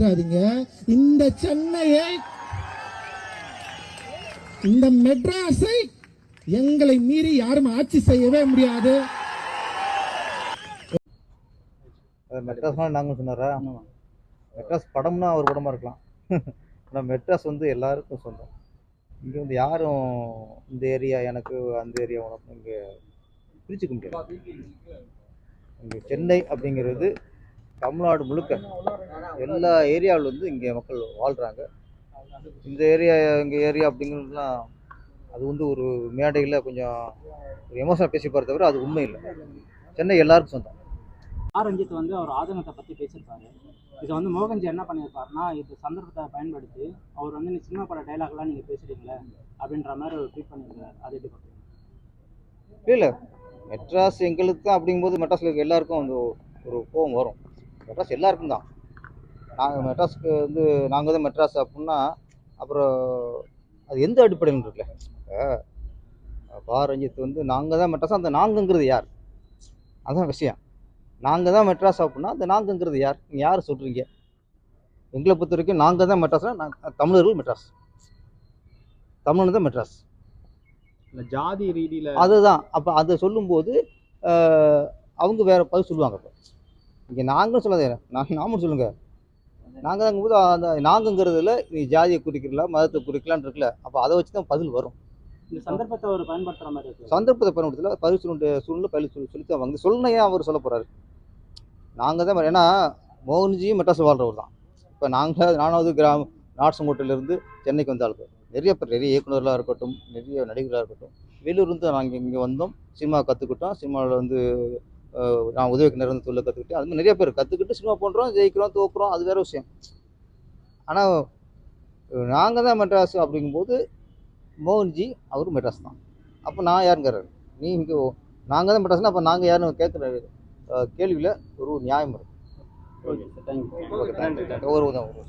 இருக்காதீங்க இந்த சென்னையை இந்த மெட்ராஸை எங்களை மீறி யாரும் ஆட்சி செய்யவே முடியாது. அது மெட்ராஸ்னா நாங்கள் சொன்னாரா? மெட்ராஸ் படம்னா ஒரு படமாக இருக்கலாம். ஆனால் மெட்ராஸ் வந்து எல்லாருக்கும் சொந்தம். இங்கே வந்து யாரும் இந்த ஏரியா எனக்கு அந்த ஏரியா உனக்கு இங்கே பிரிச்சுக்க முடியாது. இங்கே சென்னை அப்படிங்கிறது தமிழ்நாடு முழுக்க. எல்லா ஏரியாவில் வந்து இங்கே மக்கள் வாழ்கிறாங்க இந்த ஏரியா எங்கள் ஏரியா அப்படிங்கிறதுலாம் அது வந்து ஒரு மேடையில் கொஞ்சம் ஒரு எமோஷனாக பேசி போகிற தவிர அது உண்மை இல்லை. சென்னை எல்லாருக்கும் சொந்தம். ஆர் ரஞ்சித் வந்து அவர் ஆதங்கத்தை பற்றி பேசியிருப்பாரு. இதை வந்து மோகன்ஜி என்ன பண்ணியிருப்பாருன்னா இது சந்தர்ப்பத்தை பயன்படுத்தி அவர் வந்து நீ சினிமா பட டைலாக்லாம் நீங்கள் பேசுறீங்களே அப்படின்ற மாதிரி ஒரு ட்வீட் பண்ணியிருக்காரு. அது எப்படி பார்க்குறீங்க? இல்லை மெட்ராஸ் எங்களுக்கு தான் அப்படிங்கும்போது மெட்ராஸில் இருக்க எல்லாருக்கும் அந்த ஒரு கோவம் வரும். மெட்ராஸ் எல்லாருக்கும் தான். நாங்கள் மெட்ராஸ்க்கு வந்து நாங்கள் தான் மெட்ராஸ் அப்படின்னா அப்புறம் அது எந்த அடிப்படையில் இருக்குல்ல? இப்போ பா ரஞ்சித் வந்து நாங்கள் தான் மெட்ராஸ் அந்த நாங்கங்கிறது யார்? அதான் விஷயம். நாங்கள் தான் மெட்ராஸ் அப்படின்னா அந்த நாங்கங்கிறது யார்? நீங்கள் யார் சொல்கிறீங்க எங்களை பொறுத்த வரைக்கும் நாங்கள் தான் மெட்ராஸ்னா நான் தமிழர்கள் மெட்ராஸ். தமிழன் தான் மெட்ராஸ். இந்த ஜாதி ரீதியில அதுதான். அப்போ அதை சொல்லும்போது அவங்க வேற பதில் சொல்லுவாங்க இப்போ இங்கே நாங்களும் சொல்லாதே நான் நாமும் சொல்லுங்க. நாங்கள் தாங்கும்போது அந்த நாங்கங்கிறதுல நீ ஜாதியை குறிக்கலாம் மதத்தை குறிக்கலான்னு இருக்குல்ல அப்போ அதை வச்சு தான் பதில் வரும். இந்த சந்தர்ப்பத்தை அவர் பயன்படுத்துகிற மாதிரி இருக்கு. சந்தர்ப்பத்தை பயன்படுத்தல பதில் சூழ்நிலை பதில் சொல்லி சொல்லி தான் வந்து சொல்லணும் ஏன் அவர் சொல்ல போறாரு? நாங்கள் தான் ஏன்னா மோகன்ஜியும் மெட்ராஸ் வாழ்றவர் தான். இப்போ நாங்கள் நானாவது கிராம நாட்சங்கோட்டையிலேருந்து சென்னைக்கு வந்த நிறைய பேர் நிறைய இயக்குனர்களாக இருக்கட்டும் நிறைய நடிகர்களாக இருக்கட்டும் வெளியூர்லேருந்து நாங்கள் இங்கே வந்தோம். சினிமா கற்றுக்கிட்டோம் சினிமாவில் வந்து நான் உதவி இருந்து தொழில் கற்றுக்கிட்டேன் அது மாதிரி நிறைய பேர் கற்றுக்கிட்டு சினிமா பண்ணுறோம் ஜெயிக்கிறோம் தோக்குறோம் அது வேற விஷயம். ஆனால் நாங்கள் தான் மெட்ராஸ் அப்படிங்கும்போது மோகன்ஜி அவரும் மெட்ராஸ் தான். அப்போ நான் யாருங்கிறாரு? நீ இங்கே நாங்கள் தான் மெட்ராஸ்னா அப்போ நாங்கள் யாருன்னு கேட்குற கேள்வியில் ஒரு நியாயம் இருக்கு. ஓகே தேங்க்யூ ஓகே தேங்க்யூ ஒரு உதவும்.